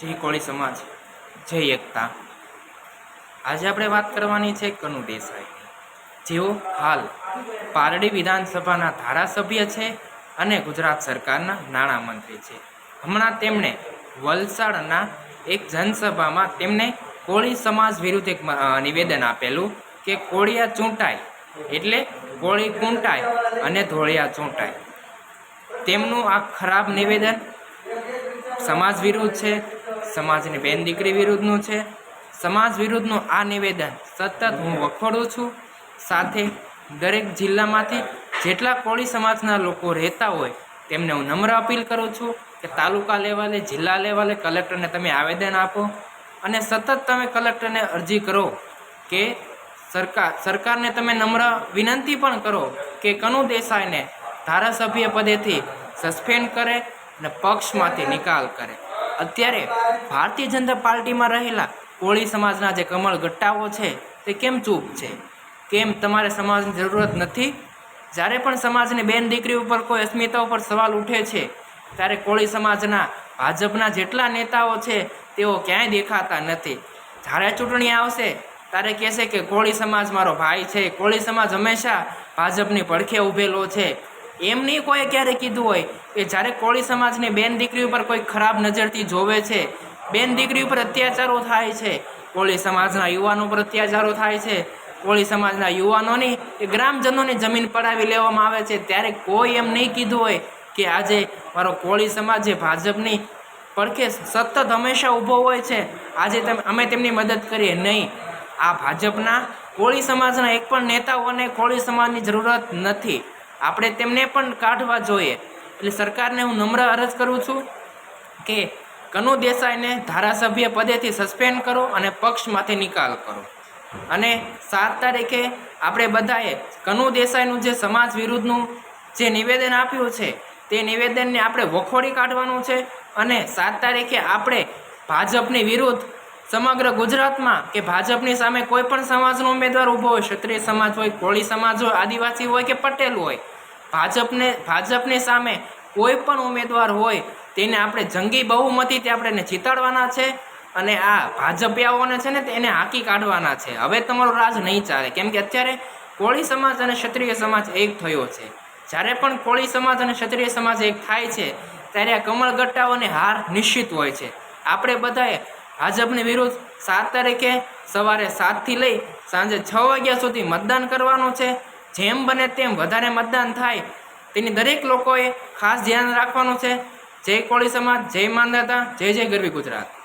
જય કોળી સમાજ, જય એકતા. આજે આપણે વાત કરવાની છે કનુ દેસાઈ. જેઓ હાલ પારડી વિધાનસભાના ધારાસભ્ય છે અને ગુજરાત સરકારના નાણામંત્રી છે. હમણાં તેમણે વલસાડના એક જનસભામાં તેમણે કોળી સમાજ વિરુદ્ધ એક નિવેદન આપેલું કે કોળિયા ચૂંટાય એટલે કોળી કૂંટાય અને ધોળિયા ચૂંટાય. તેમનું આ ખરાબ નિવેદન સમાજ વિરુદ્ધ છે સમાજની બેન દીકરી વિરુદ્ધનું છે. સમાજ વિરુદ્ધનું આ નિવેદન સતત હું વખોડું છું. સાથે દરેક જિલ્લામાંથી જેટલા કોળી સમાજના લોકો રહેતા હોય તેમને હું નમ્ર અપીલ કરું છું કે તાલુકા લેવલે, જિલ્લા લેવલે કલેક્ટરને તમે આવેદન આપો અને સતત તમે કલેક્ટરને અરજી કરો કે સરકાર, સરકારને તમે નમ્ર વિનંતી પણ કરો કે કનુ દેસાઈને ધારાસભ્ય પદેથી સસ્પેન્ડ કરે અને પક્ષમાંથી નિકાલ કરે. અત્યારે ભારતીય જનતા પાર્ટીમાં રહેલા કોળી સમાજના જે કમળ ગટ્ટાઓ છે, તે કેમ ચૂપ છે? કેમ તમારે સમાજની જરૂરત નથી? જ્યારે પણ સમાજની બેન દીકરી ઉપર કોઈ અસ્મિતા ઉપર સવાલ ઉઠે છે, ત્યારે કોળી સમાજના ભાજપના જેટલા નેતાઓ છે, તેઓ ક્યાંય દેખાતા નથી. જ્યારે ચૂંટણી આવશે, ત્યારે કહેશે કે કોળી સમાજ મારો ભાઈ છે. કોળી સમાજ હંમેશા ભાજપની પડખે ઊભેલો છે. એમ નહીં કોઈ ક્યારે કીધું હોય કે જ્યારે કોળી સમાજની બેન દીકરી ઉપર કોઈ ખરાબ નજરથી જોવે છે, બેન દીકરી ઉપર અત્યાચારો થાય છે, કોળી સમાજના યુવાનો ઉપર અત્યાચારો થાય છે, કોળી સમાજના યુવાનોની કે ગ્રામજનોની જમીન પડાવી લેવામાં આવે છે, ત્યારે કોઈ એમ નહીં કીધું હોય કે આજે મારો કોળી સમાજ જે ભાજપની પડખે સતત હંમેશા ઊભો હોય છે, આજે અમે તેમની મદદ કરીએ. નહીં. આ ભાજપના કોળી સમાજના એક પણ નેતાઓને કોળી સમાજની જરૂરત નથી. આપણે તેમને પણ કાઢવા જોઈએ. એટલે સરકારને હું નમ્ર અરજ કરું છું કે કનુ દેસાઈને ધારાસભ્ય પદેથી સસ્પેન્ડ કરો અને પક્ષમાંથી નિકાલ કરો. અને સાત તારીખે આપણે બધાએ કનુ દેસાઈનું જે સમાજ વિરુદ્ધનું જે નિવેદન આપ્યું છે, તે નિવેદનને આપણે વખોડી કાઢવાનું છે અને સાત તારીખે આપણે ભાજપની વિરુદ્ધ સમગ્ર ગુજરાતમાં કે ભાજપની સામે કોઈ પણ સમાજનો ઉમેદવાર ઊભો હોય, ક્ષત્રિય સમાજ હોય, કોળી સમાજ હોય, આદિવાસી હોય કે પટેલ હોય, ભાજપને, ભાજપની સામે કોઈ પણ ઉમેદવાર હોય, તેને આપણે જંગી બહુમતીથી આપણે એને જીતાડવાના છે અને આ ભાજપિયાઓને છે ને તેને હાંકી કાઢવાના છે. હવે તમારો રાજ નહીં ચાલે. કેમ કે અત્યારે કોળી સમાજ અને ક્ષત્રિય સમાજ એક થયો છે. જ્યારે પણ કોળી સમાજ અને ક્ષત્રિય સમાજ એક થાય છે, ત્યારે આ કમળગટ્ટાઓની હાર નિશ્ચિત હોય છે. આપણે બધાએ ભાજપની વિરુદ્ધ સાત તારીખે સવારે સાતથી લઈ સાંજે છ વાગ્યા સુધી મતદાન કરવાનું છે. જેમ બને તેમ વધારે મતદાન થાય તેની દરેક લોકોએ ખાસ ધ્યાન રાખવાનું છે. જય કોળી સમાજ, જય માનદાતા જય જય ગરવી ગુજરાત.